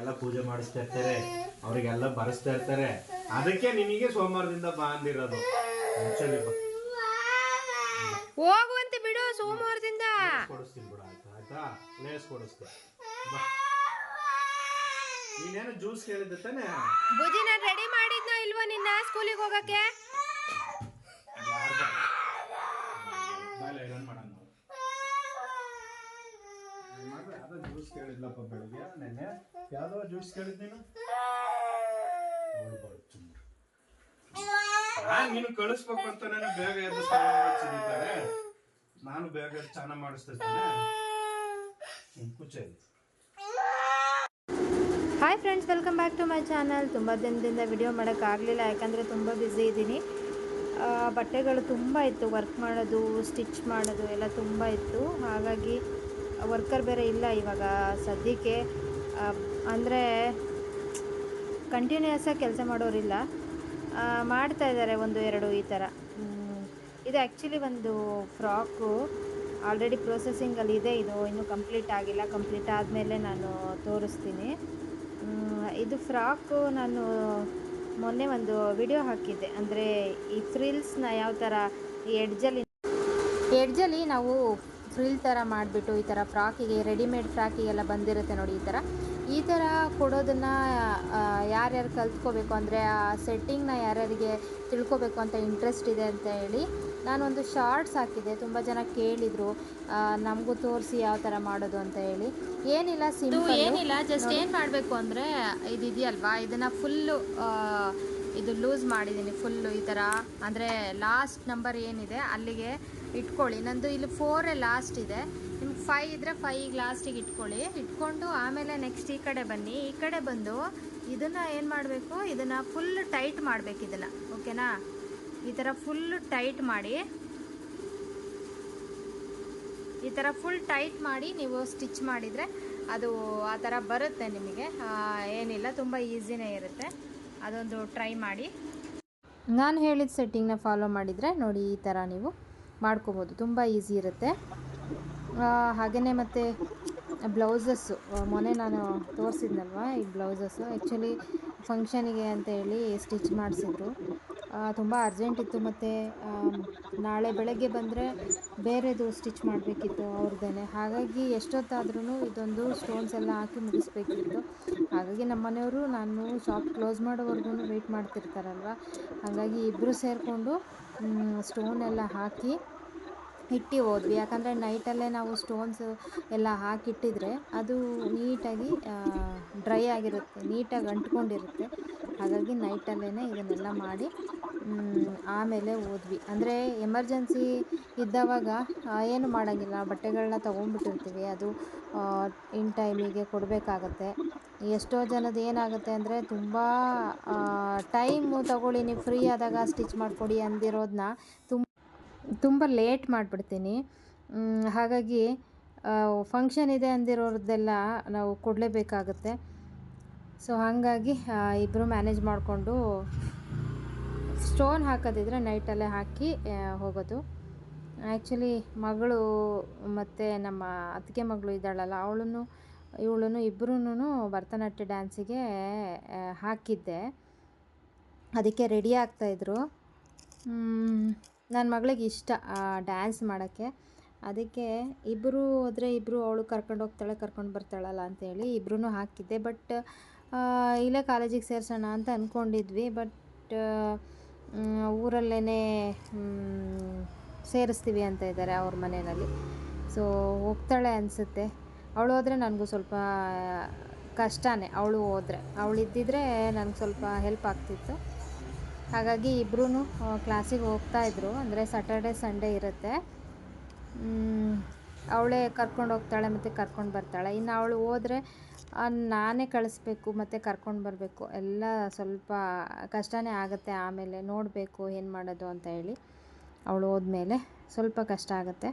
ಎಲ್ಲ ಪೂಜೆ ಮಾಡಿಸ್ತಾ ಇರ್ತಾರೆ ಅವ್ರಿಗೆಲ್ಲ ಬರೆಸ್ತಾ ಇರ್ತಾರೆ. ಅದಕ್ಕೆ ನಿಮಗೆ ಸೋಮವಾರದಿಂದ ಬಾ ಅಂದಿರೋದು. ಹೋಗುವಂತೆ ಬಿಡು ಸೋಮವಾರದಿಂದ. ಕೊಡಿಸ್ತೀನಿ ಬಿಡ ಆಯ್ತಾ ಆಯ್ತಾ? ಲೇಸ್ ಕೊಡಿಸ್ತೀನಿ. ಬಾ. ನೀನೇನು ಜ್ಯೂಸ್ ಕೇಳಿದ್ದೆ ತಾನೆ? ಬುಜಿನ ನಾನು ರೆಡಿ ಮಾಡಿದ್ನ ಇಲ್ವಾ ನಿನ್ನ ಸ್ಕೂಲಿಗೆ ಹೋಗಕ್ಕೆ ಬಾಯ್ ಐರನ್ ಮಾಡೋಣ ನಾವು. ನನ್ ಮಗಳು ಯಾವ್ದೋ ಜ್ಯೂಸ್ ಕೇಳಿದ್ಲಪ್ಪ ಬೆಳಿಗ್ಗೆ? ನೆನ್ನೆ? ಯಾವ್ದೋ ಜ್ಯೂಸ್ ಕೇಳಿದ್ ನೀನು. ನಾನ್ ಕಳಿಸ್ಬೇಕು ಅಂತ ನಾನು ಬೇಗ ಎದ್ದು ಸ್ನಾನ ಮಾಡಿಸಿದ್ದಾರೆ ನಾನು ಬೇಗ ಎದ್ದು ಸ್ನಾನ ಮಾಡಿಸ್ತಿರ್ತಾನೆ. ಹ್ಮ್, hi friends welcome back to my channel ತುಂಬ ದಿನದಿಂದ ವಿಡಿಯೋ ಮಾಡೋಕ್ಕಾಗಲಿಲ್ಲ ಯಾಕಂದರೆ ತುಂಬ ಬ್ಯುಸಿ ಇದ್ದೀನಿ. ಬಟ್ಟೆಗಳು ತುಂಬ ಇತ್ತು. ವರ್ಕ್ ಮಾಡೋದು ಸ್ಟಿಚ್ ಮಾಡೋದು ಎಲ್ಲ ತುಂಬ ಇತ್ತು. ಹಾಗಾಗಿ ವರ್ಕರ್ ಬೇರೆ ಇಲ್ಲ ಇವಾಗ ಸದ್ಯಕ್ಕೆ. ಅಂದರೆ ಕಂಟಿನ್ಯೂಸ್ ಆಗಿ ಕೆಲಸ ಮಾಡೋರಿಲ್ಲ. ಮಾಡ್ತಾ ಇದ್ದಾರೆ ಒಂದು ಎರಡು ಈ ಥರ ಇದು ಆ್ಯಕ್ಚುಲಿ ಒಂದು ಫ್ರಾಕು ಆಲ್ರೆಡಿ ಪ್ರೊಸೆಸಿಂಗಲ್ಲಿ ಇದೆ. ಇದು ಇನ್ನೂ ಕಂಪ್ಲೀಟ್ ಆಗಿಲ್ಲ. ಕಂಪ್ಲೀಟ್ ಆದಮೇಲೆ ನಾನು ತೋರಿಸ್ತೀನಿ. ಇದು ಫ್ರಾಕು ನಾನು ಮೊನ್ನೆ ಒಂದು ವಿಡಿಯೋ ಹಾಕಿದ್ದೆ. ಅಂದರೆ ಈ ಫ್ರಿಲ್ಸ್ನ ಯಾವ ಥರ ಈ ಎಡ್ಜಲ್ಲಿ ಎಡ್ಜಲ್ಲಿ ನಾವು ಫ್ರಿಲ್ ಥರ ಮಾಡಿಬಿಟ್ಟು ಈ ಥರ ಫ್ರಾಕಿಗೆ ರೆಡಿಮೇಡ್ ಫ್ರಾಕಿಗೆಲ್ಲ ಬಂದಿರುತ್ತೆ ನೋಡಿ ಈ ಥರ. ಈ ಥರ ಕೊಡೋದನ್ನು ಯಾರ್ಯಾರು ಕಲ್ತ್ಕೋಬೇಕು ಅಂದರೆ ಆ ಸೆಟ್ಟಿಂಗ್ನ ಯಾರ್ಯಾರಿಗೆ ತಿಳ್ಕೊಬೇಕು ಅಂತ ಇಂಟ್ರೆಸ್ಟ್ ಇದೆ ಅಂತ ಹೇಳಿ ನಾನೊಂದು ಶಾರ್ಟ್ಸ್ ಹಾಕಿದ್ದೆ. ತುಂಬ ಜನ ಕೇಳಿದರು ನಮಗೂ ತೋರಿಸಿ ಯಾವ ಥರ ಮಾಡೋದು ಅಂತ ಹೇಳಿ. ಏನಿಲ್ಲ ಸಿಂಪಲ್ ಏನಿಲ್ಲ ಜಸ್ಟ್ ಏನು ಮಾಡಬೇಕು ಅಂದರೆ ಇದಿದೆಯಲ್ವಾ? ಇದೆಯಲ್ವಾ ಇದನ್ನು ಫುಲ್ಲು ಇದು ಲೂಸ್ ಮಾಡಿದ್ದೀನಿ. ಫುಲ್ಲು ಈ ಥರ. ಅಂದರೆ ಲಾಸ್ಟ್ ನಂಬರ್ ಏನಿದೆ ಅಲ್ಲಿಗೆ ಇಟ್ಕೊಳ್ಳಿ. ನಂದು ಇಲ್ಲಿ ಫೋರೇ ಲಾಸ್ಟ್ ಇದೆ. ನಿಮ್ಗೆ ಫೈವ್ ಇದ್ದರೆ ಫೈಗೆ ಲಾಸ್ಟಿಗೆ ಇಟ್ಕೊಳ್ಳಿ. ಇಟ್ಕೊಂಡು ಆಮೇಲೆ ನೆಕ್ಸ್ಟ್ ಈ ಕಡೆ ಬನ್ನಿ. ಈ ಕಡೆ ಬಂದು ಇದನ್ನು ಏನು ಮಾಡಬೇಕು? ಇದನ್ನು ಫುಲ್ ಟೈಟ್ ಮಾಡಬೇಕು ಇದನ್ನು. ಓಕೆನಾ ಈ ಥರ ಫುಲ್ ಟೈಟ್ ಮಾಡಿ, ಈ ಥರ ಫುಲ್ ಟೈಟ್ ಮಾಡಿ ನೀವು ಸ್ಟಿಚ್ ಮಾಡಿದರೆ ಅದು ಆ ಥರ ಬರುತ್ತೆ ನಿಮಗೆ. ಏನಿಲ್ಲ, ತುಂಬ ಈಸಿನೇ ಇರುತ್ತೆ. ಅದೊಂದು ಟ್ರೈ ಮಾಡಿ. ನಾನು ಹೇಳಿದ ಸೆಟ್ಟಿಂಗ್ನ ಫಾಲೋ ಮಾಡಿದರೆ ನೋಡಿ ಈ ಥರ ನೀವು ಮಾಡ್ಕೋಬೋದು. ತುಂಬ ಈಸಿ ಇರುತ್ತೆ. ಹಾಗೆಯೇ ಮತ್ತು ಬ್ಲೌಸಸ್ಸು. ಮೊನ್ನೆ ನಾನು ತೋರಿಸಿದ್ನಲ್ವ ಈ ಬ್ಲೌಸಸ್ಸು. ಆ್ಯಕ್ಚುಲಿ ಫಂಕ್ಷನಿಗೆ ಅಂತ ಹೇಳಿ ಸ್ಟಿಚ್ ಮಾಡಿಸಿದ್ರು. ತುಂಬ ಅರ್ಜೆಂಟ್ ಇತ್ತು ಮತ್ತು ನಾಳೆ ಬೆಳಗ್ಗೆ ಬಂದರೆ ಬೇರೆದು ಸ್ಟಿಚ್ ಮಾಡಬೇಕಿತ್ತು ಅವ್ರದ್ದೇ ಹಾಗಾಗಿ ಎಷ್ಟೊತ್ತಾದ್ರೂ ಇದೊಂದು ಸ್ಟೋನ್ಸ್ ಎಲ್ಲ ಹಾಕಿ ಮುಗಿಸ್ಬೇಕಿತ್ತು. ಹಾಗಾಗಿ ನಮ್ಮ ಮನೆಯವರು ನಾನು ಶಾಪ್ ಕ್ಲೋಸ್ ಮಾಡೋವರೆಗೂ ವೆಯ್ಟ್ ಮಾಡ್ತಿರ್ತಾರಲ್ವ? ಹಾಗಾಗಿ ಇಬ್ಬರು ಸೇರಿಕೊಂಡು ಸ್ಟೋನ್ ಎಲ್ಲ ಹಾಕಿ ಇಟ್ಟು ಹೋದ್ವಿ. ಯಾಕಂದರೆ ನೈಟಲ್ಲೇ ನಾವು ಸ್ಟೋನ್ಸ್ ಎಲ್ಲ ಹಾಕಿಟ್ಟಿದ್ರೆ ಅದು ನೀಟಾಗಿ ಡ್ರೈ ಆಗಿರುತ್ತೆ, ನೀಟಾಗಿ ಅಂಟ್ಕೊಂಡಿರುತ್ತೆ. ಹಾಗಾಗಿ ನೈಟಲ್ಲೇ ಇದನ್ನೆಲ್ಲ ಮಾಡಿ ಆಮೇಲೆ ಹೋದ್ವಿ. ಅಂದರೆ ಎಮರ್ಜೆನ್ಸಿ ಇದ್ದಾಗ ಏನು ಮಾಡೋಂಗಿಲ್ಲ. ಬಟ್ಟೆಗಳನ್ನ ತೊಗೊಂಡ್ಬಿಟ್ಟಿರ್ತೀವಿ. ಅದು ಇನ್ ಟೈಮಿಗೆ ಕೊಡಬೇಕಾಗತ್ತೆ. ಎಷ್ಟೋ ಜನದ ಏನಾಗುತ್ತೆ ಅಂದರೆ ತುಂಬ ಟೈಮು ತಗೊಳ್ಳಿ, ನೀವು ಫ್ರೀ ಆದಾಗ ಸ್ಟಿಚ್ ಮಾಡಿಕೊಡಿ ಅಂದಿರೋದನ್ನ ತುಂಬ ತುಂಬ ಲೇಟ್ ಮಾಡಿಬಿಡ್ತೀನಿ. ಹಾಗಾಗಿ ಫಂಕ್ಷನ್ ಇದೆ ಅಂದಿರೋರ್ದೆಲ್ಲ ನಾವು ಕೊಡಲೇಬೇಕಾಗುತ್ತೆ. ಸೊ ಹಾಗಾಗಿ ಇಬ್ಬರು ಮ್ಯಾನೇಜ್ ಮಾಡಿಕೊಂಡು ಸ್ಟೋನ್ ಹಾಕೋದಿದ್ರೆ ನೈಟಲ್ಲೇ ಹಾಕಿ ಹೋಗೋದು. ಆ್ಯಕ್ಚುಲಿ ಮಗಳು ಮತ್ತು ನಮ್ಮ ಅತ್ತಿಗೆ ಮಗಳು ಇದ್ದಾಳಲ್ಲ ಅವಳು ಇವಳು ಇಬ್ಬರೂ ಭರತನಾಟ್ಯ ಡ್ಯಾನ್ಸಿಗೆ ಹಾಕಿದ್ದೆ. ಅದಕ್ಕೆ ರೆಡಿ ಆಗ್ತಾಯಿದ್ರು ನನ್ನ ಮಗಳಿಗೆ ಇಷ್ಟ ಡ್ಯಾನ್ಸ್ ಮಾಡೋಕ್ಕೆ. ಅದಕ್ಕೆ ಇಬ್ಬರು ಹೋದರೆ ಇಬ್ಬರು ಅವಳು ಕರ್ಕೊಂಡು ಹೋಗ್ತಾಳೆ, ಕರ್ಕೊಂಡು ಬರ್ತಾಳಲ್ಲ ಅಂತೇಳಿ ಇಬ್ಬರೂ ಹಾಕಿದ್ದೆ. ಬಟ್ ಇಲ್ಲೇ ಕಾಲೇಜಿಗೆ ಸೇರ್ಸೋಣ ಅಂತ ಅಂದ್ಕೊಂಡಿದ್ವಿ ಬಟ್ ಊರಲ್ಲೇ ಸೇರಿಸ್ತೀವಿ ಅಂತ ಇದ್ದಾರೆ ಅವ್ರ ಮನೆಯಲ್ಲಿ. ಸೊ ಹೋಗ್ತಾಳೆ ಅನಿಸುತ್ತೆ. ಅವಳು ಹೋದರೆ ನನಗೂ ಸ್ವಲ್ಪ ಕಷ್ಟನೇ. ಅವಳು ಹೋದರೆ. ಅವಳು ಇದ್ದಿದ್ರೆ ನನಗೆ ಸ್ವಲ್ಪ ಹೆಲ್ಪ್ ಆಗ್ತಿತ್ತು. ಹಾಗಾಗಿ ಇಬ್ಬರೂ ಕ್ಲಾಸಿಗೆ ಹೋಗ್ತಾ ಇದ್ರು. ಅಂದರೆ ಸ್ಯಾಟರ್ಡೆ ಸಂಡೇ ಇರುತ್ತೆ. ಅವಳೇ ಕರ್ಕೊಂಡು ಹೋಗ್ತಾಳೆ ಮತ್ತು ಕರ್ಕೊಂಡು ಬರ್ತಾಳೆ. ಇನ್ನು ಅವಳು ಹೋದರೆ ನಾನೇ ಕಳಿಸ್ಬೇಕು ಮತ್ತು ಕರ್ಕೊಂಡು ಬರಬೇಕು. ಎಲ್ಲ ಸ್ವಲ್ಪ ಕಷ್ಟನೇ ಆಗುತ್ತೆ ಆಮೇಲೆ. ನೋಡಬೇಕು ಏನು ಮಾಡೋದು ಅಂತ ಹೇಳಿ. ಅವಳು ಹೋದ್ಮೇಲೆ ಸ್ವಲ್ಪ ಕಷ್ಟ ಆಗುತ್ತೆ.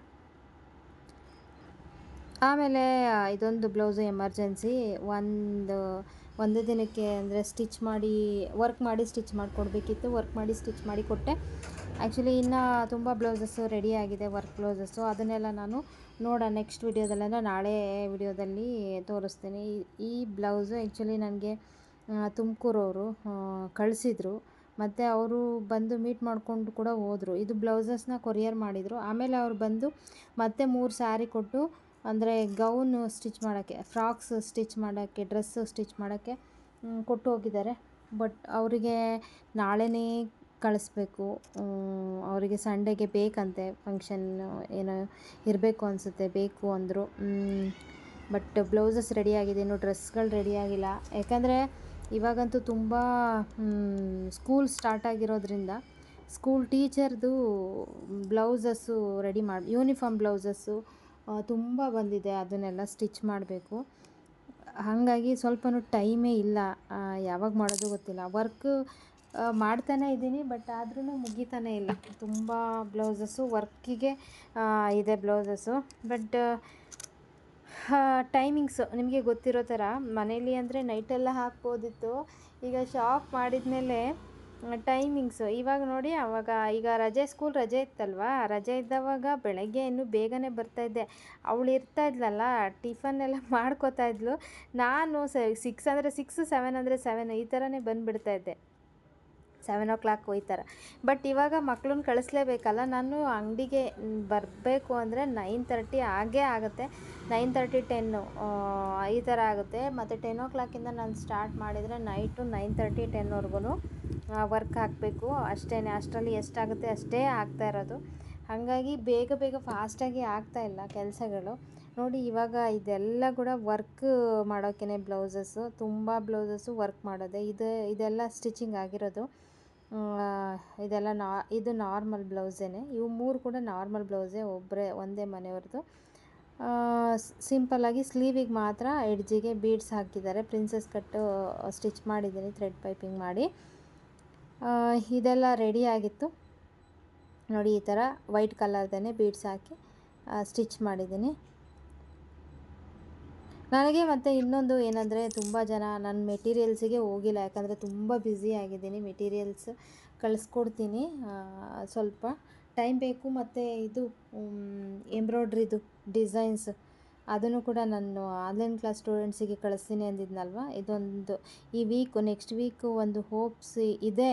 ಆಮೇಲೆ ಇದೊಂದು ಬ್ಲೌಸು ಎಮರ್ಜೆನ್ಸಿ. ಒಂದು ಒಂದು ದಿನಕ್ಕೆ ಅಂದರೆ ಸ್ಟಿಚ್ ಮಾಡಿ, ವರ್ಕ್ ಮಾಡಿ ಸ್ಟಿಚ್ ಮಾಡಿಕೊಡ್ಬೇಕಿತ್ತು. ವರ್ಕ್ ಮಾಡಿ ಸ್ಟಿಚ್ ಮಾಡಿ ಕೊಟ್ಟೆ. ಆ್ಯಕ್ಚುಲಿ ಇನ್ನೂ ತುಂಬ ಬ್ಲೌಸಸ್ಸು ರೆಡಿ ಆಗಿದೆ, ವರ್ಕ್ ಬ್ಲೌಸಸ್ಸು. ಅದನ್ನೆಲ್ಲ ನಾನು ನೋಡೋಣ. ನೆಕ್ಸ್ಟ್ ವಿಡಿಯೋದಲ್ಲೆಲ್ಲ ನಾಳೆ ವಿಡಿಯೋದಲ್ಲಿ ತೋರಿಸ್ತೀನಿ. ಈ- ಈ ಬ್ಲೌಸು ಆ್ಯಕ್ಚುಲಿ ನನಗೆ ತುಮಕೂರವರು ಕಳಿಸಿದ್ರು. ಮತ್ತು ಅವರು ಬಂದು ಮೀಟ್ ಮಾಡಿಕೊಂಡು ಕೂಡ ಹೋದರು. ಇದು ಬ್ಲೌಸಸ್ನ ಕೊರಿಯರ್ ಮಾಡಿದರು. ಆಮೇಲೆ ಅವ್ರು ಬಂದು ಮತ್ತೆ ಮೂರು ಸ್ಯಾರಿ ಕೊಟ್ಟು ಅಂದರೆ ಗೌನು ಸ್ಟಿಚ್ ಮಾಡೋಕ್ಕೆ, ಫ್ರಾಕ್ಸ್ ಸ್ಟಿಚ್ ಮಾಡೋಕ್ಕೆ ಡ್ರೆಸ್ಸು ಸ್ಟಿಚ್ ಮಾಡೋಕ್ಕೆ ಕೊಟ್ಟು ಹೋಗಿದ್ದಾರೆ. ಬಟ್ ಅವರಿಗೆ ನಾಳೆನೇ ಕಳಿಸ್ಬೇಕು. ಅವರಿಗೆ ಸಂಡೇಗೆ ಬೇಕಂತೆ ಫಂಕ್ಷನ್ ಏನೋ ಇರಬೇಕು ಅನಿಸುತ್ತೆ, ಬೇಕು ಅಂದರು. ಬಟ್ ಬ್ಲೌಸಸ್ ರೆಡಿಯಾಗಿದೆ, ಇನ್ನು ಡ್ರೆಸ್ಗಳು ರೆಡಿಯಾಗಿಲ್ಲ. ಯಾಕಂದರೆ ಇವಾಗಂತೂ ತುಂಬ ಸ್ಕೂಲ್ ಸ್ಟಾರ್ಟ್ ಆಗಿರೋದ್ರಿಂದ ಸ್ಕೂಲ್ ಟೀಚರ್ದು ಬ್ಲೌಸಸ್ಸು ರೆಡಿ ಮಾಡಿ, ಯೂನಿಫಾರ್ಮ್ ಬ್ಲೌಸಸ್ಸು ತುಂಬ ಬಂದಿದೆ, ಅದನ್ನೆಲ್ಲ ಸ್ಟಿಚ್ ಮಾಡಬೇಕು. ಹಾಗಾಗಿ ಸ್ವಲ್ಪನೂ ಟೈಮೇ ಇಲ್ಲ. ಯಾವಾಗ ಮಾಡೋದು ಗೊತ್ತಿಲ್ಲ. ವರ್ಕ್ ಮಾಡ್ತಾನೆ ಇದ್ದೀನಿ ಬಟ್ ಆದ್ರೂ ಮುಗಿತಾನೆ ಇಲ್ಲ. ತುಂಬ ಬ್ಲೌಸಸ್ಸು ವರ್ಕಿಗೆ ಇದೆ ಬ್ಲೌಸಸ್ಸು ಬಟ್ ಟೈಮಿಂಗ್ಸ್ ನಿಮಗೆ ಗೊತ್ತಿರೋ ಥರ ಮನೇಲಿ ಅಂದರೆ ನೈಟೆಲ್ಲ ಹಾಕ್ಬೋದಿತ್ತು. ಈಗ ಶಾಪ್ ಮಾಡಿದ್ಮೇಲೆ ಟೈಮಿಂಗ್ಸು ಇವಾಗ ನೋಡಿ, ಅವಾಗ ಈಗ ರಜೆ ಸ್ಕೂಲ್ ರಜೆ ಇತ್ತಲ್ವಾ? ರಜೆ ಇದ್ದವಾಗ ಬೆಳಗ್ಗೆ ಇನ್ನೂ ಬೇಗನೆ ಬರ್ತಾಯಿದ್ದೆ ಅವಳು ಇರ್ತಾ ಇದ್ಲಲ್ಲ ಟಿಫನ್ ಎಲ್ಲ ಮಾಡ್ಕೋತಾ ಇದ್ಲು. ನಾನು ಸಿಕ್ಸ್ ಅಂದರೆ ಸಿಕ್ಸ್ ಸೆವೆನ್ ಅಂದರೆ ಸೆವೆನ್ ಈ ಥರನೇ ಬಂದುಬಿಡ್ತಾ ಇದ್ದೆ. ಸೆವೆನ್ ಓ ಕ್ಲಾಕ್ ಹೋಯ್ತಾರೆ. ಬಟ್ ಇವಾಗ ಮಕ್ಳನ್ನ ಕಳಿಸ್ಲೇಬೇಕಲ್ಲ, ನಾನು ಅಂಗಡಿಗೆ ಬರಬೇಕು ಅಂದರೆ ನೈನ್ ತರ್ಟಿ ಆಗೇ ಆಗುತ್ತೆ. ನೈನ್ ತರ್ಟಿ ಟೆನ್ನು ಈ ಥರ ಆಗುತ್ತೆ. ಮತ್ತು ಟೆನ್ ಓ ಕ್ಲಾಕಿಂದ ನಾನು ಸ್ಟಾರ್ಟ್ ಮಾಡಿದರೆ ನೈಟು ನೈನ್ ತರ್ಟಿ ಟೆನ್ವರೆಗೂ ವರ್ಕ್ ಹಾಕಬೇಕು. ಅಷ್ಟೇ ಅಷ್ಟರಲ್ಲಿ ಎಷ್ಟಾಗುತ್ತೆ ಅಷ್ಟೇ ಆಗ್ತಾ ಇರೋದು. ಹಾಗಾಗಿ ಬೇಗ ಬೇಗ ಫಾಸ್ಟಾಗಿ ಆಗ್ತಾ ಇಲ್ಲ ಕೆಲಸಗಳು. ನೋಡಿ, ಇವಾಗ ಇದೆಲ್ಲ ಕೂಡ ವರ್ಕ್ ಮಾಡೋಕ್ಕೇ ಬ್ಲೌಸಸ್ಸು, ತುಂಬ ಬ್ಲೌಸಸ್ಸು ವರ್ಕ್ ಮಾಡೋದೆ. ಇದು, ಇದೆಲ್ಲ ಸ್ಟಿಚಿಂಗ್ ಆಗಿರೋದು. ಇದೆಲ್ಲ ನಾ, ಇದು ನಾರ್ಮಲ್ ಬ್ಲೌಸೇನೆ. ಇವು ಮೂರು ಕೂಡ ನಾರ್ಮಲ್ ಬ್ಲೌಸೇ ಒಬ್ಬರೇ ಒಂದೇ ಮನೆಯವ್ರದ್ದು. ಸಿಂಪಲ್ಲಾಗಿ ಸ್ಲೀವಿಗೆ ಮಾತ್ರ ಎಡ್ಜಿಗೆ ಬೀಡ್ಸ್ ಹಾಕಿದ್ದಾರೆ. ಪ್ರಿನ್ಸಸ್ ಕಟ್ಟು ಸ್ಟಿಚ್ ಮಾಡಿದ್ದೀನಿ, ಥ್ರೆಡ್ ಪೈಪಿಂಗ್ ಮಾಡಿ. ಇದೆಲ್ಲ ರೆಡಿ ಆಗಿತ್ತು. ನೋಡಿ, ಈ ಥರ ವೈಟ್ ಕಲರ್ದೇ ಬೀಡ್ಸ್ ಹಾಕಿ ಸ್ಟಿಚ್ ಮಾಡಿದ್ದೀನಿ. ನನಗೆ ಮತ್ತು ಇನ್ನೊಂದು ಏನಂದರೆ ತುಂಬ ಜನ ನನ್ನ ಮೆಟೀರಿಯಲ್ಸಿಗೆ ಹೋಗಿಲ್ಲ. ಯಾಕಂದರೆ ತುಂಬ ಬ್ಯುಸಿ ಆಗಿದ್ದೀನಿ ಮೆಟೀರಿಯಲ್ಸ್ ಕಳಿಸ್ಕೊಡ್ತೀನಿ. ಸ್ವಲ್ಪ ಟೈಮ್ ಬೇಕು. ಮತ್ತು ಇದು ಎಂಬ್ರಾಯ್ಡ್ರಿದು ಡಿಸೈನ್ಸ್ ಅದನ್ನು ಕೂಡ ನಾನು ಆನ್ಲೈನ್ ಕ್ಲಾಸ್ ಸ್ಟೂಡೆಂಟ್ಸಿಗೆ ಕಳಿಸ್ತೀನಿ ಅಂದಿದ್ನಲ್ವ? ಇದೊಂದು ಈ ವೀಕು ನೆಕ್ಸ್ಟ್ ವೀಕು ಒಂದು ಹೋಪ್ಸ್ ಇದೆ.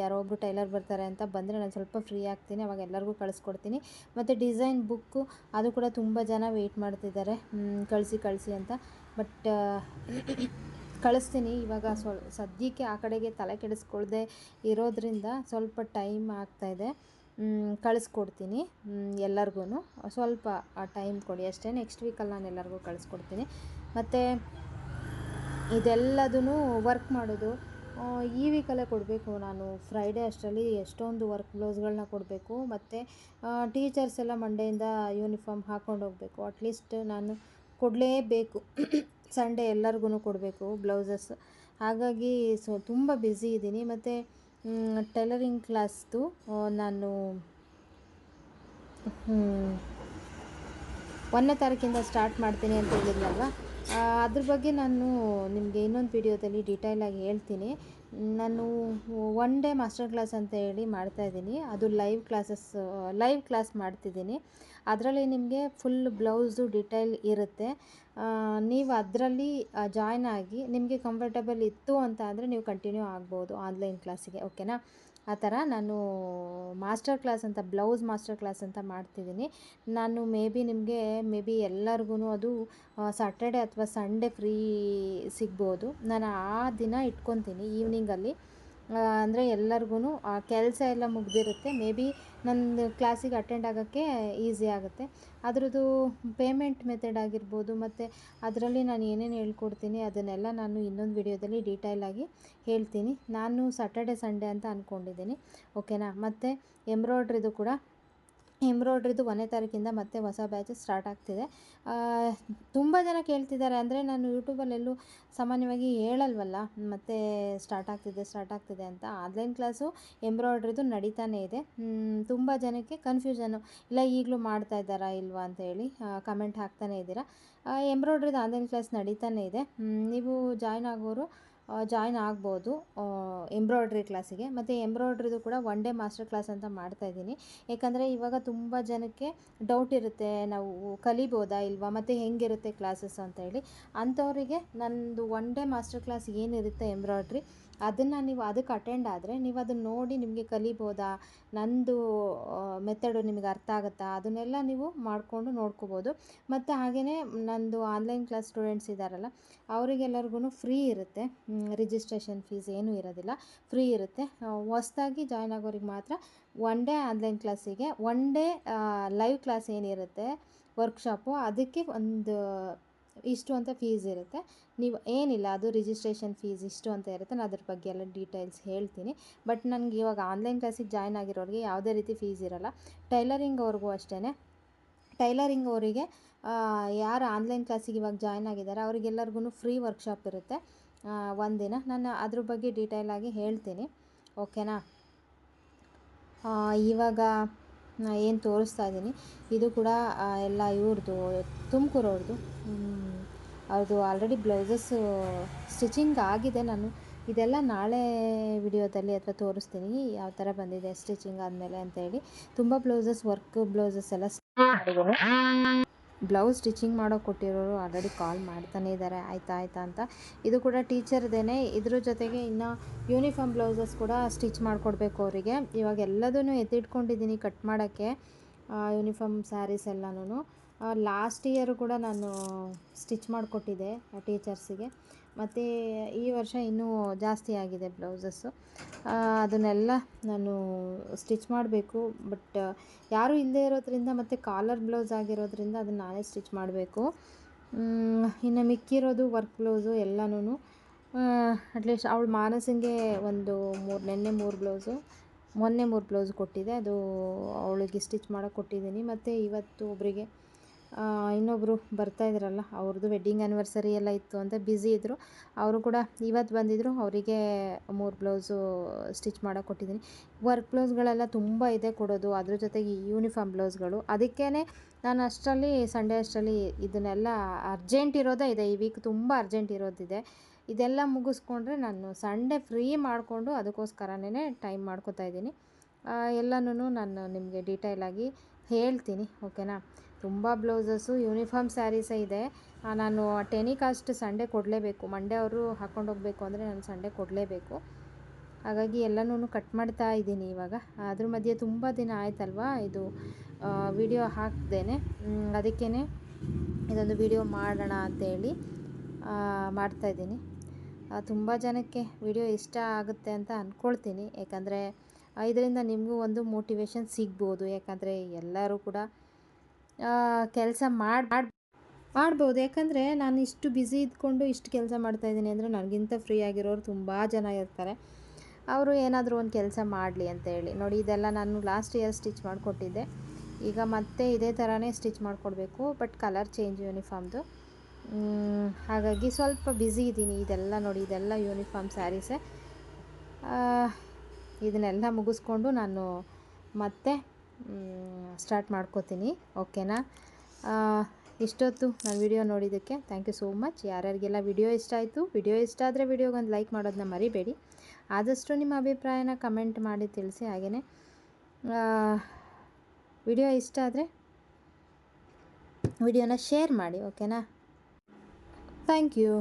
ಯಾರೋ ಒಬ್ಬರು ಟೈಲರ್ ಬರ್ತಾರೆ ಅಂತ ಬಂದರೆ ನಾನು ಸ್ವಲ್ಪ ಫ್ರೀ ಆಗ್ತೀನಿ, ಅವಾಗ ಎಲ್ಲರಿಗೂ ಕಳಿಸ್ಕೊಡ್ತೀನಿ. ಮತ್ತು ಡಿಸೈನ್ ಬುಕ್ಕು ಅದು ಕೂಡ ತುಂಬ ಜನ ವೆಯ್ಟ್ ಮಾಡ್ತಿದ್ದಾರೆ. ಕಳಿಸಿ ಕಳಿಸಿ ಅಂತ. ಬಟ್ ಕಳಿಸ್ತೀನಿ. ಇವಾಗ ಸ್ವಲ್ಪ ಸದ್ಯಕ್ಕೆ ಆ ಕಡೆಗೆ ತಲೆ ಕೆಡಿಸ್ಕೊಳ್ದೆ ಇರೋದ್ರಿಂದ ಸ್ವಲ್ಪ ಟೈಮ್ ಆಗ್ತಾಯಿದೆ ಕಳಿಸ್ಕೊಡ್ತೀನಿ. ಎಲ್ಲರಿಗೂ ಸ್ವಲ್ಪ ಟೈಮ್ ಕೊಡಿ ಅಷ್ಟೇ. ನೆಕ್ಸ್ಟ್ ವೀಕಲ್ಲಿ ನಾನು ಎಲ್ಲರಿಗೂ ಕಳಿಸ್ಕೊಡ್ತೀನಿ. ಮತ್ತು ಇದೆಲ್ಲದೂ ವರ್ಕ್ ಮಾಡೋದು. ಈ ವೀಕಲ್ಲೇ ಕೊಡಬೇಕು ನಾನು. ಫ್ರೈಡೇ ಅಷ್ಟರಲ್ಲಿ ಎಷ್ಟೊಂದು ವರ್ಕ್ ಬ್ಲೌಸ್ಗಳನ್ನ ಕೊಡಬೇಕು. ಮತ್ತು ಟೀಚರ್ಸ್ ಎಲ್ಲ ಮಂಡೆಯಿಂದ ಯೂನಿಫಾರ್ಮ್ ಹಾಕ್ಕೊಂಡು ಹೋಗಬೇಕು. ಅಟ್ಲೀಸ್ಟ್ ನಾನು ಕೊಡಲೇಬೇಕು. ಸಂಡೇ ಎಲ್ಲರಿಗೂ ಕೊಡಬೇಕು ಬ್ಲೌಸಸ್ ಹಾಗಾಗಿ ಸೊ, ತುಂಬ ಬ್ಯುಸಿ ಇದ್ದೀನಿ ಮತ್ತು ಟೈಲರಿಂಗ್ ಕ್ಲಾಸ್ದು ನಾನು ಒಂದನೇ ತಾರೀಕಿಂದ ಸ್ಟಾರ್ಟ್ ಮಾಡ್ತೀನಿ ಅಂತ ಹೇಳಿದ್ನಲ್ವ? ಅದ್ರ ಬಗ್ಗೆ ನಾನು ನಿಮಗೆ ಇನ್ನೊಂದು ವಿಡಿಯೋದಲ್ಲಿ ಡೀಟೇಲಾಗಿ ಹೇಳ್ತೀನಿ. ನಾನು ಒನ್ ಡೇ ಮಾಸ್ಟರ್ ಕ್ಲಾಸ್ ಅಂತ ಹೇಳಿ ಮಾಡ್ತಾಯಿದ್ದೀನಿ ಅದು ಲೈವ್ ಕ್ಲಾಸಸ್ ಲೈವ್ ಕ್ಲಾಸ್ ಮಾಡ್ತಿದ್ದೀನಿ. ಅದರಲ್ಲಿ ನಿಮಗೆ ಫುಲ್ ಬ್ಲೌಸು ಡಿಟೈಲ್ ಇರುತ್ತೆ. ನೀವು ಅದರಲ್ಲಿ ಜಾಯ್ನ್ ಆಗಿ ನಿಮಗೆ ಕಂಫರ್ಟಬಲ್ ಇತ್ತು ಅಂತ ಅಂದರೆ ನೀವು ಕಂಟಿನ್ಯೂ ಆಗ್ಬೋದು ಆನ್ಲೈನ್ ಕ್ಲಾಸಿಗೆ ಓಕೆನಾ ಆ ಥರ ನಾನು ಮಾಸ್ಟರ್ ಕ್ಲಾಸ್ ಅಂತ, ಬ್ಲೌಸ್ ಮಾಸ್ಟರ್ ಕ್ಲಾಸ್ ಅಂತ ಮಾಡ್ತಿದ್ದೀನಿ. ನಾನು ಮೇ ಬಿ ನಿಮಗೆ, ಮೇ ಬಿ ಎಲ್ಲರಿಗೂ ಅದು ಸಾಟರ್ಡೆ ಅಥವಾ ಸಂಡೇ ಫ್ರೀ ಸಿಗ್ಬೋದು. ನಾನು ಆ ದಿನ ಇಟ್ಕೊತೀನಿ ಈವ್ನಿಂಗಲ್ಲಿ ಅಂದರೆ ಎಲ್ಲರಿಗೂ ಕೆಲಸ ಎಲ್ಲ ಮುಗ್ದಿರುತ್ತೆ. ಮೇ ಬಿ ನಂದು ಕ್ಲಾಸಿಗೆ ಅಟೆಂಡ್ ಆಗೋಕ್ಕೆ ಈಸಿ ಆಗುತ್ತೆ. ಅದರದ್ದು ಪೇಮೆಂಟ್ ಮೆಥಡ್ ಆಗಿರ್ಬೋದು, ಮತ್ತು ಅದರಲ್ಲಿ ನಾನು ಏನೇನು ಹೇಳ್ಕೊಡ್ತೀನಿ ಅದನ್ನೆಲ್ಲ ನಾನು ಇನ್ನೊಂದು ವಿಡಿಯೋದಲ್ಲಿ ಡೀಟೇಲಾಗಿ ಹೇಳ್ತೀನಿ. ನಾನು ಸಾಟರ್ಡೆ ಸಂಡೇ ಅಂತ ಅಂದ್ಕೊಂಡಿದ್ದೀನಿ ಓಕೆನಾ ಮತ್ತು ಎಂಬ್ರಾಯ್ಡ್ರಿದು ಕೂಡ ಎಂಬ್ರಾಯ್ಡ್ರಿದು ಒಂದನೇ ತಾರೀಕಿಂದ ಮತ್ತೆ ಹೊಸ ಬ್ಯಾಚ್ ಸ್ಟಾರ್ಟ್ ಆಗ್ತಿದೆ. ತುಂಬ ಜನ ಕೇಳ್ತಿದ್ದಾರೆ ಅಂದರೆ ನಾನು ಯೂಟ್ಯೂಬಲ್ಲೆಲ್ಲೂ ಸಾಮಾನ್ಯವಾಗಿ ಹೇಳಲ್ವಲ್ಲ, ಮತ್ತೆ ಸ್ಟಾರ್ಟ್ ಆಗ್ತಿದೆ ಸ್ಟಾರ್ಟ್ ಆಗ್ತಿದೆ ಅಂತ. ಆನ್ಲೈನ್ ಕ್ಲಾಸು ಎಂಬ್ರಾಯ್ಡ್ರಿದು ನಡೀತಾನೆ ಇದೆ. ತುಂಬ ಜನಕ್ಕೆ ಕನ್ಫ್ಯೂಷನು, ಇಲ್ಲ ಈಗಲೂ ಮಾಡ್ತಾ ಇದ್ದಾರಾ ಇಲ್ವಾ ಅಂತ ಹೇಳಿ ಕಮೆಂಟ್ ಹಾಕ್ತಾನೆ ಇದ್ದೀರಾ. ಎಂಬ್ರಾಯ್ಡ್ರಿದು ಆನ್ಲೈನ್ ಕ್ಲಾಸ್ ನಡೀತಾನೆ ಇದೆ. ನೀವು ಜಾಯ್ನ್ ಆಗೋರು ಜಾಯ್ನ್ ಆಗ್ಬೋದು ಎಂಬ್ರಾಯ್ಡ್ರಿ ಕ್ಲಾಸಿಗೆ ಮತ್ತು ಎಂಬ್ರಾಯ್ಡ್ರಿದು ಕೂಡ ಒನ್ ಡೇ ಮಾಸ್ಟರ್ ಕ್ಲಾಸ್ ಅಂತ ಮಾಡ್ತಾಯಿದ್ದೀನಿ ಯಾಕಂದರೆ ಇವಾಗ ತುಂಬ ಜನಕ್ಕೆ ಡೌಟ್ ಇರುತ್ತೆ, ನಾವು ಕಲಿಬೋದಾ ಇಲ್ವಾ, ಮತ್ತು ಹೆಂಗಿರುತ್ತೆ ಕ್ಲಾಸಸ್ ಅಂತ ಹೇಳಿ. ಅಂಥವರಿಗೆ ನನ್ನದು ಒನ್ ಡೇ ಮಾಸ್ಟರ್ ಕ್ಲಾಸ್ ಏನಿರುತ್ತೆ ಎಂಬ್ರಾಯ್ಡ್ರಿ ಅದನ್ನು ನೀವು ಅದಕ್ಕೆ ಅಟೆಂಡ್ ಆದರೆ ನೀವು ಅದನ್ನು ನೋಡಿ ನಿಮಗೆ ಕಲಿಬೋದಾ? ನನ್ನದು ಮೆಥಡು ನಿಮಗೆ ಅರ್ಥ ಆಗುತ್ತಾ? ಅದನ್ನೆಲ್ಲ ನೀವು ಮಾಡಿಕೊಂಡು ನೋಡ್ಕೋಬೋದು. ಮತ್ತು ಹಾಗೆಯೇ ನನ್ನದು ಆನ್ಲೈನ್ ಕ್ಲಾಸ್ ಸ್ಟೂಡೆಂಟ್ಸ್ ಇದ್ದಾರಲ್ಲ ಅವರಿಗೆಲ್ಲರಿಗೂ ಫ್ರೀ ಇರುತ್ತೆ. ರಿಜಿಸ್ಟ್ರೇಷನ್ ಫೀಸ್ ಏನೂ ಇರೋದಿಲ್ಲ. ಫ್ರೀ ಇರುತ್ತೆ. ಹೊಸ್ದಾಗಿ ಜಾಯ್ನ್ ಆಗೋರಿಗೆ ಮಾತ್ರ ಒನ್ ಡೇ ಆನ್ಲೈನ್ ಕ್ಲಾಸಿಗೆ ಒನ್ ಡೇ ಲೈವ್ ಕ್ಲಾಸ್ ಏನಿರುತ್ತೆ ವರ್ಕ್ಶಾಪು ಅದಕ್ಕೆ ಒಂದು ಇಷ್ಟು ಅಂತ ಫೀಸ್ ಇರುತ್ತೆ. ನೀವು ಏನಿಲ್ಲ, ಅದು ರಿಜಿಸ್ಟ್ರೇಷನ್ ಫೀಸ್ ಇಷ್ಟು ಅಂತ ಇರುತ್ತೆ. ನಾನು ಅದ್ರ ಬಗ್ಗೆ ಎಲ್ಲ ಡೀಟೇಲ್ಸ್ ಹೇಳ್ತೀನಿ. ಬಟ್ ನನಗೆ ಇವಾಗ ಆನ್ಲೈನ್ ಕ್ಲಾಸಿಗೆ ಜಾಯ್ನ್ ಆಗಿರೋರಿಗೆ ಯಾವುದೇ ರೀತಿ ಫೀಸ್ ಇರೋಲ್ಲ. ಟೈಲರಿಂಗ್ ಅವ್ರಿಗೂ ಅಷ್ಟೇ ಟೈಲರಿಂಗ್ ಅವರಿಗೆ ಯಾರು ಆನ್ಲೈನ್ ಕ್ಲಾಸಿಗೆ ಇವಾಗ ಜಾಯ್ನ್ ಆಗಿದ್ದಾರೆ ಅವರಿಗೆಲ್ಲರಿಗೂ ಫ್ರೀ ವರ್ಕ್ಶಾಪ್ ಇರುತ್ತೆ. ಒಂದಿನ. ನಾನು ಅದ್ರ ಬಗ್ಗೆ ಡೀಟೇಲಾಗಿ ಹೇಳ್ತೀನಿ. ಓಕೆನಾ ಇವಾಗ ಏನು ತೋರಿಸ್ತಾ ಇದ್ದೀನಿ ಇದು ಕೂಡ ಎಲ್ಲ ಇವ್ರದ್ದು ತುಮಕೂರವ್ರದ್ದು ಅವ್ರದ್ದು ಆಲ್ರೆಡಿ ಬ್ಲೌಸಸ್ಸು ಸ್ಟಿಚಿಂಗ್ ಆಗಿದೆ ನಾನು. ಇದೆಲ್ಲ ನಾಳೆ ವಿಡಿಯೋದಲ್ಲಿ ಅಥವಾ ತೋರಿಸ್ತೀನಿ, ಯಾವ ಥರ ಬಂದಿದೆ ಸ್ಟಿಚಿಂಗ್ ಆದಮೇಲೆ ಅಂತೇಳಿ. ತುಂಬ ಬ್ಲೌಸಸ್ ವರ್ಕ್ ಬ್ಲೌಸಸ್ ಎಲ್ಲ ಮಾಡಿದ್ದೀನಿ. ಬ್ಲೌಸ್ ಸ್ಟಿಚಿಂಗ್ ಮಾಡೋಕೆ ಕೊಟ್ಟಿರೋರು ಆಲ್ರೆಡಿ ಕಾಲ್ ಮಾಡ್ತಾನೆ ಇದ್ದಾರೆ ಆಯ್ತಾ ಆಯ್ತಾ ಅಂತ. ಇದು ಕೂಡ ಟೀಚರ್ದೇನೆ ಇದ್ರ ಜೊತೆಗೆ ಇನ್ನು ಯೂನಿಫಾರ್ಮ್ ಬ್ಲೌಸಸ್ ಕೂಡ ಸ್ಟಿಚ್ ಮಾಡಿಕೊಡ್ಬೇಕು ಅವರಿಗೆ. ಇವಾಗ ಎಲ್ಲದೂ ಎತ್ತಿಟ್ಕೊಂಡಿದ್ದೀನಿ ಕಟ್ ಮಾಡೋಕ್ಕೆ ಯೂನಿಫಾರ್ಮ್ ಸ್ಯಾರೀಸ್ ಎಲ್ಲನೂ ಲಾಸ್ಟ್ ಇಯರು ಕೂಡ ನಾನು ಸ್ಟಿಚ್ ಮಾಡಿಕೊಟ್ಟಿದ್ದೆ ಟೀಚರ್ಸಿಗೆ ಮತ್ತು ಈ ವರ್ಷ ಇನ್ನೂ ಜಾಸ್ತಿ ಆಗಿದೆ ಬ್ಲೌಸಸ್ಸು. ಅದನ್ನೆಲ್ಲ ನಾನು ಸ್ಟಿಚ್ ಮಾಡಬೇಕು. ಬಟ್ ಯಾರೂ ಇಲ್ಲದೇ ಇರೋದ್ರಿಂದ ಮತ್ತು ಕಾಲರ್ ಬ್ಲೌಸ್ ಆಗಿರೋದ್ರಿಂದ ಅದನ್ನು ನಾನೇ ಸ್ಟಿಚ್ ಮಾಡಬೇಕು. ಇನ್ನು ಮಿಕ್ಕಿರೋದು ವರ್ಕ್ ಬ್ಲೌಸು ಎಲ್ಲನೂ ಅಟ್ಲೀಸ್ಟ್ ಅವಳು ಮಾನಸಿಂಗೆ ಒಂದು ಮೂರು, ನಿನ್ನೆ ಮೂರು ಬ್ಲೌಸು, ಮೊನ್ನೆ ಮೂರು ಬ್ಲೌಸ್ ಕೊಟ್ಟಿದೆ. ಅದು ಅವಳಿಗೆ ಸ್ಟಿಚ್ ಮಾಡೋಕೆ ಕೊಟ್ಟಿದ್ದೀನಿ. ಮತ್ತು ಇವತ್ತು ಒಬ್ಬರಿಗೆ ಇನ್ನೊಬ್ಬರು ಬರ್ತಾ ಬರ್ತಾಯಿದ್ರಲ್ಲ ಅವ್ರದ್ದು ವೆಡ್ಡಿಂಗ್ ಆ್ಯನಿವರ್ಸರಿ ಎಲ್ಲ ಇತ್ತು ಅಂತ ಬ್ಯುಸಿ ಇದ್ದರು ಅವರು ಕೂಡ ಇವತ್ತು ಬಂದಿದ್ದರು ಅವರಿಗೆ ಮೂರು ಬ್ಲೌಸು ಸ್ಟಿಚ್ ಮಾಡೋಕೆ ಕೊಟ್ಟಿದ್ದೀನಿ. ವರ್ಕ್ ಬ್ಲೌಸ್ಗಳೆಲ್ಲ ತುಂಬ ಇದೆ ಕೊಡೋದು, ಅದ್ರ ಜೊತೆಗೆ ಯೂನಿಫಾರ್ಮ್ ಬ್ಲೌಸ್ಗಳು ಅದಕ್ಕೇ ನಾನು ಅಷ್ಟರಲ್ಲಿ ಸಂಡೇ ಅಷ್ಟರಲ್ಲಿ ಇದನ್ನೆಲ್ಲ ಅರ್ಜೆಂಟ್ ಇರೋದೇ ಇದೆ, ಈ ವೀಕ್ ತುಂಬ ಅರ್ಜೆಂಟ್ ಇರೋದಿದೆ. ಇದೆಲ್ಲ ಮುಗಿಸ್ಕೊಂಡ್ರೆ ನಾನು ಸಂಡೇ ಫ್ರೀ ಮಾಡಿಕೊಂಡು ಅದಕ್ಕೋಸ್ಕರನೇ ಟೈಮ್ ಮಾಡ್ಕೋತಾ ಇದ್ದೀನಿ. ಎಲ್ಲನೂ ನಾನು ನಿಮಗೆ ಡೀಟೇಲಾಗಿ ಹೇಳ್ತೀನಿ ಓಕೆನಾ ತುಂಬ ಬ್ಲೌಸಸ್ಸು, ಯೂನಿಫಾರ್ಮ್ ಸ್ಯಾರೀಸೇ ಇದೆ. ನಾನು ಟೆನಿಕಾಸ್ಟ್ ಸಂಡೇ ಕೊಡಲೇಬೇಕು. ಮಂಡೇ ಅವರು ಹಾಕ್ಕೊಂಡು ಹೋಗಬೇಕು ಅಂದರೆ ನಾನು ಸಂಡೇ ಕೊಡಲೇಬೇಕು. ಹಾಗಾಗಿ ಎಲ್ಲನೂ ಕಟ್ ಮಾಡ್ತಾ ಇದ್ದೀನಿ ಇವಾಗ. ಅದ್ರ ಮಧ್ಯೆ ತುಂಬ ದಿನ ಆಯ್ತಲ್ವಾ? ಇದು ವಿಡಿಯೋ ಹಾಕ್ದೇನೆ. ಅದಕ್ಕೇ ಇದೊಂದು ವಿಡಿಯೋ ಮಾಡೋಣ ಅಂತೇಳಿ ಮಾಡ್ತಾಯಿದ್ದೀನಿ ತುಂಬ ಜನಕ್ಕೆ ವಿಡಿಯೋ ಇಷ್ಟ ಆಗುತ್ತೆ ಅಂತ ಅಂದ್ಕೊಳ್ತೀನಿ ಯಾಕಂದರೆ ಇದರಿಂದ ನಿಮಗೂ ಒಂದು ಮೋಟಿವೇಶನ್ ಸಿಗ್ಬೋದು. ಯಾಕಂದರೆ ಎಲ್ಲರೂ ಕೂಡ ಕೆಲಸ ಮಾಡಿ ಮಾಡಿ, ಮಾಡ್ಬೋದು. ಯಾಕಂದರೆ ನಾನು ಇಷ್ಟು ಬ್ಯುಸಿ ಇದ್ಕೊಂಡು ಇಷ್ಟು ಕೆಲಸ ಮಾಡ್ತಾಯಿದ್ದೀನಿ ಅಂದರೆ ನನಗಿಂತ ಫ್ರೀ ಆಗಿರೋರು ತುಂಬ ಜನ ಇರ್ತಾರೆ. ಅವರು ಏನಾದರೂ ಒಂದು ಕೆಲಸ ಮಾಡಲಿ ಅಂತ ಹೇಳಿ. ನೋಡಿ, ಇದೆಲ್ಲ ನಾನು ಲಾಸ್ಟ್ ಇಯರ್ ಸ್ಟಿಚ್ ಮಾಡಿಕೊಟ್ಟಿದ್ದೆ. ಈಗ ಮತ್ತೆ ಇದೇ ಥರನೇ ಸ್ಟಿಚ್ ಮಾಡಿಕೊಡ್ಬೇಕು ಬಟ್ ಕಲರ್ ಚೇಂಜ್ ಯೂನಿಫಾರ್ಮ್ದು ಹಾಗಾಗಿ ಸ್ವಲ್ಪ ಬ್ಯುಸಿ ಇದ್ದೀನಿ. ಇದೆಲ್ಲ ನೋಡಿ, ಇದೆಲ್ಲ ಯೂನಿಫಾರ್ಮ್ ಸ್ಯಾರೀಸೇ ಇದನ್ನೆಲ್ಲ ಮುಗಿಸ್ಕೊಂಡು ನಾನು ಮತ್ತೆ ಸ್ಟಾರ್ಟ್ ಮಾಡ್ಕೋತೀನಿ ಓಕೆನಾ ಇಷ್ಟೊತ್ತು ನಾನು ವಿಡಿಯೋ ನೋಡಿದ್ದಕ್ಕೆ ಥ್ಯಾಂಕ್ ಯು ಸೋ ಮಚ್ ಯಾರ್ಯಾರಿಗೆಲ್ಲ ವಿಡಿಯೋ ಇಷ್ಟ ಆಯಿತು ವಿಡಿಯೋ ಇಷ್ಟ ಆದರೆ ವಿಡಿಯೋಗೊಂದು ಲೈಕ್ ಮಾಡೋದನ್ನ ಮರಿಬೇಡಿ. ಆದಷ್ಟು ನಿಮ್ಮ ಅಭಿಪ್ರಾಯನ ಕಮೆಂಟ್ ಮಾಡಿ ತಿಳಿಸಿ ಹಾಗೆಯೇ ವಿಡಿಯೋ ಇಷ್ಟ ಆದರೆ ವಿಡಿಯೋನ ಶೇರ್ ಮಾಡಿ ಓಕೆನಾ ಥ್ಯಾಂಕ್ ಯು